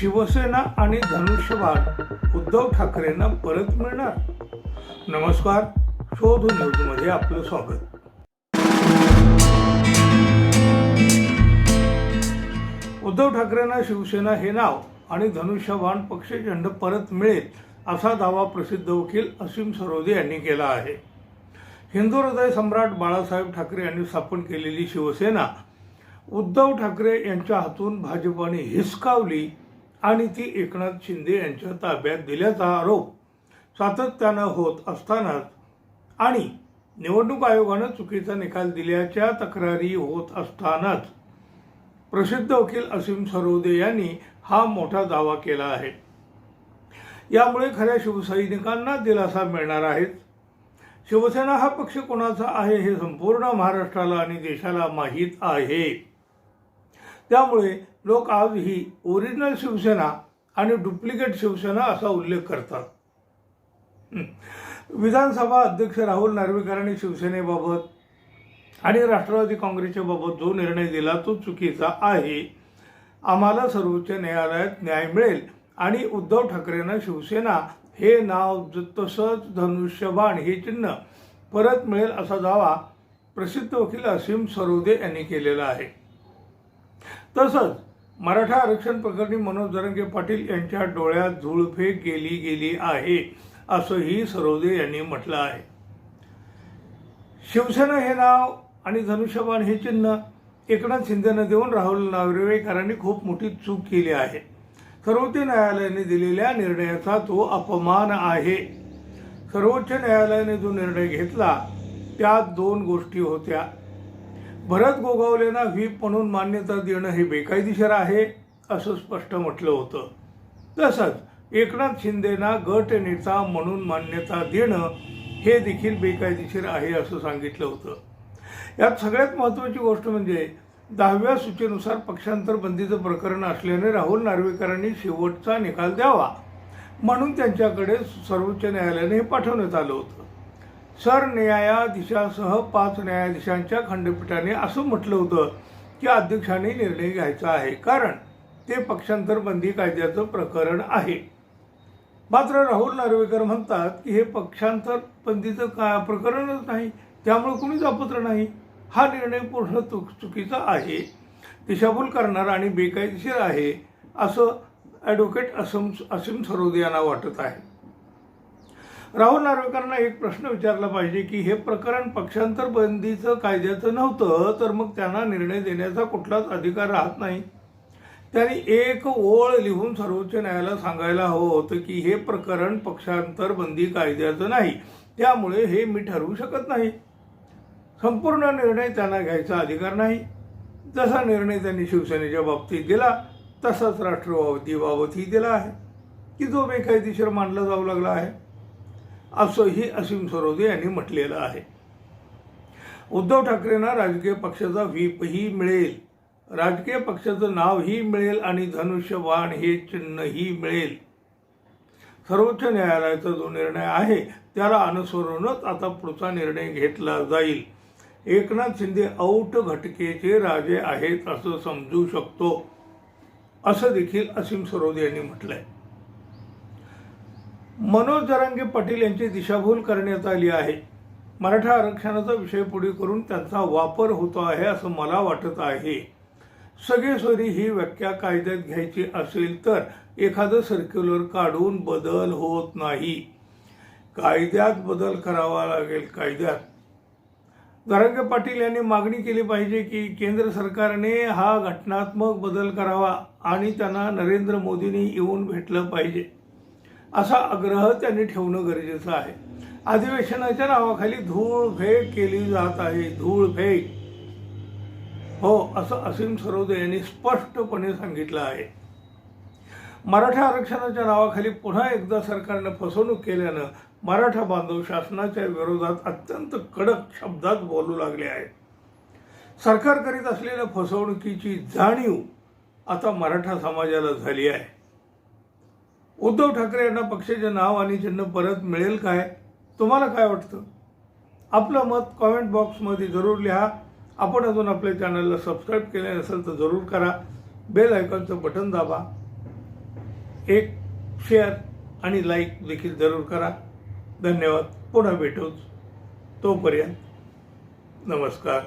शिवसेना आणि धनुष्यबाण उद्धव ठाकरेंना परत मिळणार. नमस्कार शोध न्यूजमध्ये आपलं स्वागत. उद्धव ठाकरेंना शिवसेना हे नाव आणि धनुष्यबाण पक्षचंड परत मिळेल असा दावा प्रसिद्ध वकील असीम सरोदे यांनी केला आहे. हिंदू हृदय सम्राट बाळासाहेब ठाकरे यांनी स्थापन केलेली शिवसेना उद्धव ठाकरे यांच्या हातून भाजपाने हिसकावली आणि ती एकनाथ शिंदे यांच्या ताब्यात दिल्याचा आरोप सातत्यानं होत असतानाच आणि निवडणूक आयोगानं चुकीचा निकाल दिल्याच्या तक्रारी होत असतानाच प्रसिद्ध वकील असीम सरोदे यांनी हा मोठा दावा केला आहे. यामुळे खऱ्या शिवसैनिकांना दिलासा मिळणार आहेच शिवसेना हा पक्ष कोणाचा आहे हे संपूर्ण महाराष्ट्राला आणि देशाला माहीत आहे. त्यामुळे लोक आज ही ओरिजिनल शिवसेना आणि डुप्लिकेट शिवसेना असा उल्लेख करतात. विधानसभा अध्यक्ष राहुल नार्वेकरांनी शिवसेनेबाबत आणि राष्ट्रवादी काँग्रेसच्या बाबत जो निर्णय दिला तो चुकीचा आहे. आम्हाला सर्वोच्च न्यायालयात न्याय मिळेल आणि उद्धव ठाकरेंना शिवसेना हे नाव तसंच धनुष्यबाण हे चिन्ह परत मिळेल असा दावा प्रसिद्ध वकील असीम सरोदे यांनी केलेला आहे. तसंच मराठा आरक्षण प्रकरणी मनोज दरंगे पाटील यांच्या डोळ्यात झुळफेक गेली गेली आहे असंही सरोदे यांनी म्हटलं आहे. शिवसेना हे नाव आणि धनुष्यबाण हे चिन्ह एकनाथ शिंदेनं देऊन राहुल नार्वेकरांनी खूप मोठी चूक केली आहे. सर्वोच्च न्यायालयाने दिलेल्या निर्णयाचा तो अपमान आहे. सर्वोच्च न्यायालयाने जो निर्णय घेतला त्यात दोन गोष्टी होत्या. भरत गोगावलेंना व्हीप म्हणून मान्यता देणं हे बेकायदेशीर आहे असं स्पष्ट म्हटलं होतं. तसंच एकनाथ शिंदेना गट नेता म्हणून मान्यता देणं हे देखील बेकायदेशीर आहे असं सांगितलं होतं. यात सगळ्यात महत्त्वाची गोष्ट म्हणजे दहाव्या सूचेनुसार पक्षांतर बंदीचं प्रकरण असल्याने राहुल नार्वेकरांनी शेवटचा निकाल द्यावा म्हणून त्यांच्याकडे सर्वोच्च न्यायालयाने हे पाठवण्यात आलं होतं. सरन्यायाधीशासह पाच न्यायाधीशांच्या खंडपीठाने असं म्हटलं होतं की अध्यक्षांनी निर्णय घ्यायचा आहे. कारण ते पक्षांतर बंदी कायद्याचं प्रकरण आहे. मात्र राहुल नार्वेकर म्हणतात की हे पक्षांतर बंदीचं का प्रकरणच नाही? त्यामुळे कुणीच अपत्र नाही. हा निर्णय पूर्ण चुक चुकीचा आहे. दिशाभूल करणारा आणि बेकायदेशीर आहे असं ॲडव्होकेट असम असीम सरोदे यांना वाटत आहे. राहुल नार्वेकरांना एक प्रश्न विचारला पाहिजे की हे प्रकरण पक्षांतर बंदीचं कायद्याचं नव्हतं तर मग त्यांना निर्णय देण्याचा कुठलाच अधिकार राहत नाही. त्यांनी एक ओळ लिहून सर्वोच्च न्यायालयाला सांगायला हवं होतं की हे प्रकरण पक्षांतर बंदी कायद्याचं नाही. त्यामुळे हे मी ठरवू शकत नाही. संपूर्ण निर्णय त्यांना घ्यायचा अधिकार नाही. जसा निर्णय त्यांनी शिवसेनेच्या बाबतीत दिला तसाच राष्ट्रवादीबाबतही दिला आहे. की जो बेकायदेशीर मानला जाऊ लागला आहे. असंही असीम सरोदे यांनी म्हटलेलं आहे. उद्धव ठाकरेंना राजकीय पक्षाचा व्हीपही मिळेल. राजकीय पक्षाचं नावही मिळेल आणि धनुष्यबाण हे चिन्हही मिळेल. सर्वोच्च न्यायालयाचा जो निर्णय आहे त्याला अनुसरूनच आता पुढचा निर्णय घेतला जाईल. एकनाथ शिंदे औट घटकेचे राजे आहेत असं समजू शकतो असं देखील असीम सरोदे यांनी म्हटलंय. मनोज जरांगे पाटील यांची दिशाभूल करण्यात आली आहे. मराठा आरक्षणाचा विषय पुढे करून त्यांचा वापर होतो आहे असं मला वाटत आहे. सगळे ही व्याख्या कायद्यात घ्यायची असेल तर एखादं सर्क्युलर काढून बदल होत नाही. कायद्यात बदल करावा लागेल कायद्यात. जरांगे पाटील यांनी मागणी केली पाहिजे की केंद्र सरकारने हा घटनात्मक बदल करावा आणि त्यांना नरेंद्र मोदींनी येऊन भेटलं पाहिजे. असा आग्रह त्यांनी ठेवणं गरजेचं आहे. अधिवेशनाच्या नावाखाली धूळ फेक केली जात आहे धूळ फेक. हो असं असीम सरोदे यांनी स्पष्टपणे सांगितलं आहे. मराठा आरक्षणाच्या नावाखाली पुन्हा एकदा सरकारनं फसवणूक केल्यानं मराठा बांधव शासनाच्या विरोधात अत्यंत कडक शब्दात बोलू लागले आहेत. सरकार करीत असलेल्या फसवणुकीची जाणीव आता मराठा समाजाला झाली आहे. उद्धव ठाकरे यांना पक्षाचे नाव आणि चिन्ह परत मिळेल काय? तुम्हाला काय वाटतं? आपलं मत कॉमेंट बॉक्समध्ये जरूर लिहा. आपण अजून आपल्या चॅनलला सबस्क्राईब केले नसेल तर जरूर करा. बेल आयकॉनचं बटन दाबा. एक शेअर आणि लाईक देखील जरूर करा. धन्यवाद. पुन्हा भेटूच. तोपर्यंत नमस्कार.